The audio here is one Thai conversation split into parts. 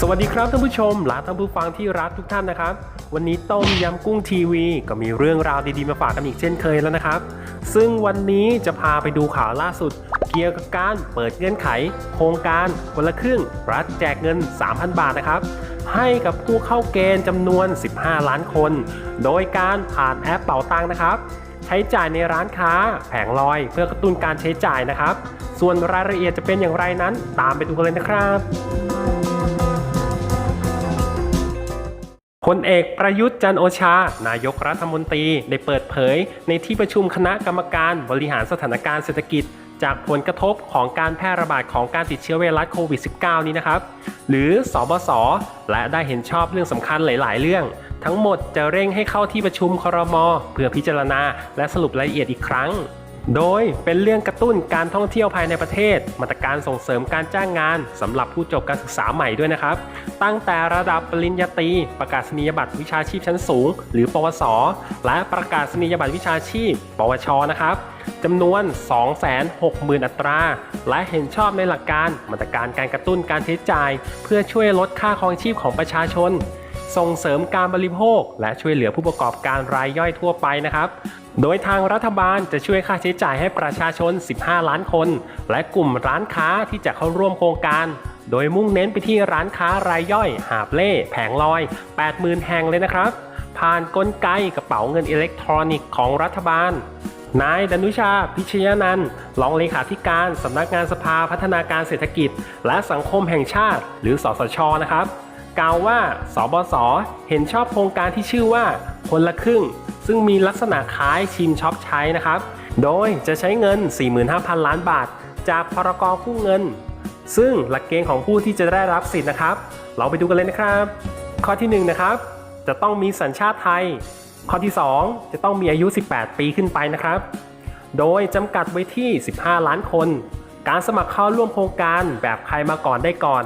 สวัสดีครับท่านผู้ชมและท่านผู้ฟังที่รักทุกท่านนะครับ วันนี้ต้มยำกุ้งทีวี ก็มีเรื่องราวดีๆมาฝากกันอีกเช่นเคยแล้วนะครับ ซึ่งวันนี้จะพาไปดูข่าวล่าสุด เกี่ยวกับการเปิดเงื่อนไข โครงการคนละครึ่ง รัฐแจกเงิน 3,000 บาทนะครับ ให้กับผู้เข้าเกณฑ์จำนวน 15 ล้านคน โดยการผ่านแอปเป๋าตังนะครับใช้จ่ายในร้านค้าแผงลอยเพื่อกระตุ้นการใช้จ่ายนะครับ ส่วนรายละเอียดจะเป็นอย่างไรนั้น ตามไปดูกันเลยนะครับ พลเอกประยุทธ์จันโอชา นายกรัฐมนตรีได้เปิดเผย ในที่ประชุมคณะกรรมการบริหารสถานการณ์เศรษฐกิจ จากผลกระทบของการแพร่ระบาดของการติดเชื้อไวรัสโควิด -19 นี้นะครับ หรือสบสและได้เห็นชอบเรื่องสำคัญหลาย ๆ เรื่อง ทั้งหมดจะเร่งให้เข้าที่ประชุมครม เพื่อพิจารณาและสรุปรายละเอียดอีกครั้ง โดยเป็นเรื่องกระตุ้นการท่องเที่ยวภายในประเทศ มาตรการส่งเสริมการจ้างงานสำหรับผู้จบการศึกษาใหม่ด้วยนะครับ ตั้งแต่ระดับปริญญาตรีประกาศนียบัตรวิชาชีพชั้นสูง หรือปวส และประกาศนียบัตรวิชาชีพ ปวชนะครับจำนวน 260,000 อัตรา และเห็นชอบในหลักการมาตรการการกระตุ้นการใช้จ่าย เพื่อช่วยลดค่าครองชีพของประชาชนส่งเสริมการบริโภค และช่วยเหลือผู้ประกอบการรายย่อยทั่วไปนะครับ โดยทางรัฐบาลจะช่วยค่าใช้จ่ายให้ประชาชน 15 ล้านคน และกลุ่มร้านค้าที่จะเข้าร่วมโครงการ โดยมุ่งเน้นไปที่ร้านค้ารายย่อย หาบเล่แผงลอย 80,000 แห่งเลยนะครับ ผ่านกลไกกระเป๋าเงินอิเล็กทรอนิกส์ของรัฐบาลนายดนุชา พิชยานันท์รองเลขาธิการสำนักงานสภาพัฒนาการเศรษฐกิจ และสังคมแห่งชาติ หรือสสชนะครับ กล่าวว่าสบสเห็นชอบโครงการที่ชื่อว่าคนละครึ่ง ซึ่งมีลักษณะคล้ายชิมช็อปใช้นะครับ โดยจะใช้เงิน 45,000 ล้านบาท จากพรกกู้เงิน ซึ่งหลักเกณฑ์ของผู้ที่จะได้รับสิทธิ์นะครับ เราไปดูกันเลยนะครับ ข้อที่1นะครับ จะต้องมีสัญชาติไทย ข้อที่ 2 จะต้องมีอายุ 18 ปีขึ้นไปนะครับ โดยจำกัดไว้ที่ 15 ล้านคน การสมัครเข้าร่วมโครงการแบบใครมาก่อนได้ก่อน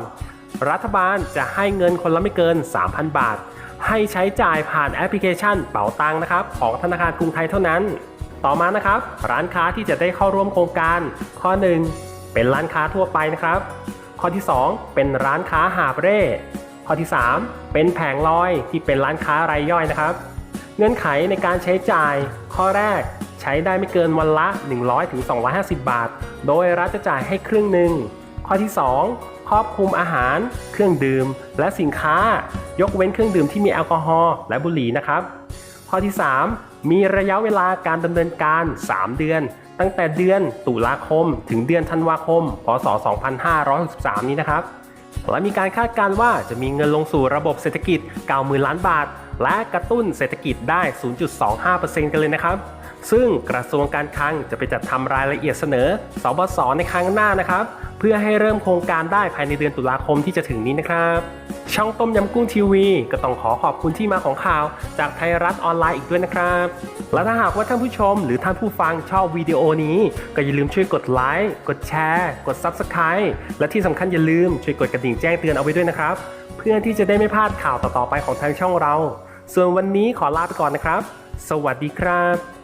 รัฐบาลจะให้เงินคนละไม่เกิน 3,000 บาท ให้ใช้จ่ายผ่านแอปพลิเคชันเป๋าตังนะครับ ของธนาคารกรุงไทยเท่านั้น ต่อมานะครับ ร้านค้าที่จะได้เข้าร่วมโครงการ ข้อ 1 เป็นร้านค้าทั่วไปนะครับ ข้อที่ 2 เป็นร้านค้าหาบเร่ ข้อที่ 3 เป็นแผงลอยที่เป็นร้านค้ารายย่อยนะครับ เงื่อนไขในการใช้จ่ายข้อแรกใช้ได้ไม่เกินวันละ 100-250 บาท โดยรัฐจะจ่ายให้ครึ่งหนึ่งข้อที่ 2 ครอบคลุมอาหาร เครื่องดื่ม และสินค้า ยกเว้นเครื่องดื่มที่มีแอลกอฮอล์และบุหรี่นะครับ ข้อที่ 3 มีระยะเวลาการดำเนินการ 3 เดือน ตั้งแต่เดือนตุลาคม ถึงเดือนธันวาคม พศ 2563 นี้นะครับ และมีการคาดการณ์ว่าจะมีเงินลงสู่ระบบเศรษฐกิจ 90,000 ล้านบาท และกระตุ้นเศรษฐกิจได้ 0.25%กันเลยนะครับ ซึ่งกระทรวงการคลังจะไปจัดทำรายละเอียดเสนอสบสในครั้งหน้านะครับ เพื่อให้เริ่มโครงการได้ภายในเดือนตุลาคมที่จะถึงนี้นะครับ ช่องต้มยำกุ้งทีวี ก็ต้องขอขอบคุณที่มาของข่าว จากไทยรัฐออนไลน์อีกด้วยนะครับ และถ้าหากว่าท่านผู้ชมหรือท่านผู้ฟังชอบวิดีโอนี้ ก็อย่าลืมช่วยกดไลค์กดแชร์ กด Subscribe และที่สำคัญอย่าลืมช่วยกดกระดิ่งแจ้งเตือนเอาไว้ด้วยนะครับ เพื่อที่จะได้ไม่พลาดข่าวต่อๆไปของทางช่องเรา ส่วนวันนี้ขอลาไปก่อนนะครับ สวัสดีครับ